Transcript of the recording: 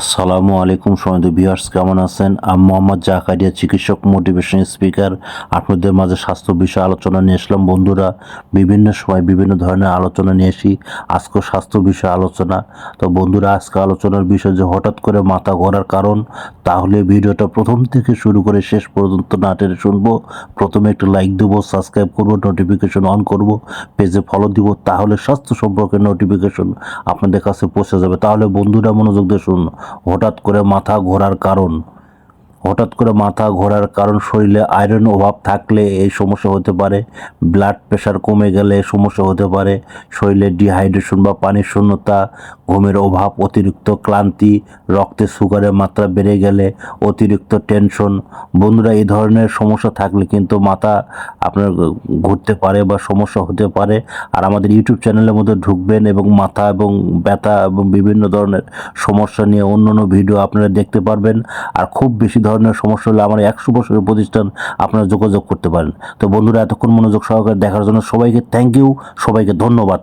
আসসালামু আলাইকুম সমিত বিহার্স কেমন আছেন? আমি মোহাম্মদ জাকারিয়া, চিকিৎসক মোটিভেশন স্পিকার আপনাদের মাঝে স্বাস্থ্য বিষয়ে আলোচনা নিয়ে আসলাম। বন্ধুরা, বিভিন্ন সময় বিভিন্ন ধরনের আলোচনা নিয়ে আসি। আজকে স্বাস্থ্য বিষয়ে আলোচনা। তো বন্ধুরা, আজকে আলোচনার বিষয় যে হঠাৎ করে মাথা ঘোরার কারণ, তাহলে ভিডিওটা প্রথম থেকে শুরু করে শেষ পর্যন্ত না টেনে শুনব। প্রথমে একটু লাইক দেবো, সাবস্ক্রাইব করব নোটিফিকেশন অন করব, পেজে ফলো দিব, তাহলে স্বাস্থ্য সম্পর্কে নোটিফিকেশন আপনাদের কাছে পৌঁছে যাবে। তাহলে বন্ধুরা মনোযোগ দিয়ে শুনুন। হঠাৎ করে মাথা ঘোরার কারণ? হঠাৎ করে মাথা ঘোরার কারণ শরীরে আয়রন অভাব থাকলে এই সমস্যা হতে পারে। ব্লাড প্রেশার কমে গেলে সমস্যা হতে পারে। শরীরে ডিহাইড্রেশন বা পানির শূন্যতা, ঘুমের অভাব, অতিরিক্ত ক্লান্তি, রক্তে সুগারের মাত্রা বেড়ে গেলে অতিরিক্ত টেনশন বন্ধুরা, এই ধরনের সমস্যা থাকলে কিন্তু মাথা আপনার ঘুরতে পারে বা সমস্যা হতে পারে। আর আমাদের ইউটিউব চ্যানেলের মধ্যে ঢুকবেন এবং মাথা এবং ব্যথা এবং বিভিন্ন ধরনের সমস্যা নিয়ে অন্য অন্য ভিডিও আপনারা দেখতে পারবেন। আর খুব বেশি ধরনের সমস্যা হলে আমার একশো বছরের প্রতিষ্ঠান আপনারা যোগাযোগ করতে পারেন। তো বন্ধুরা, এতক্ষণ মনোযোগ সহকারে দেখার জন্য সবাইকে থ্যাংক ইউ সবাইকে ধন্যবাদ।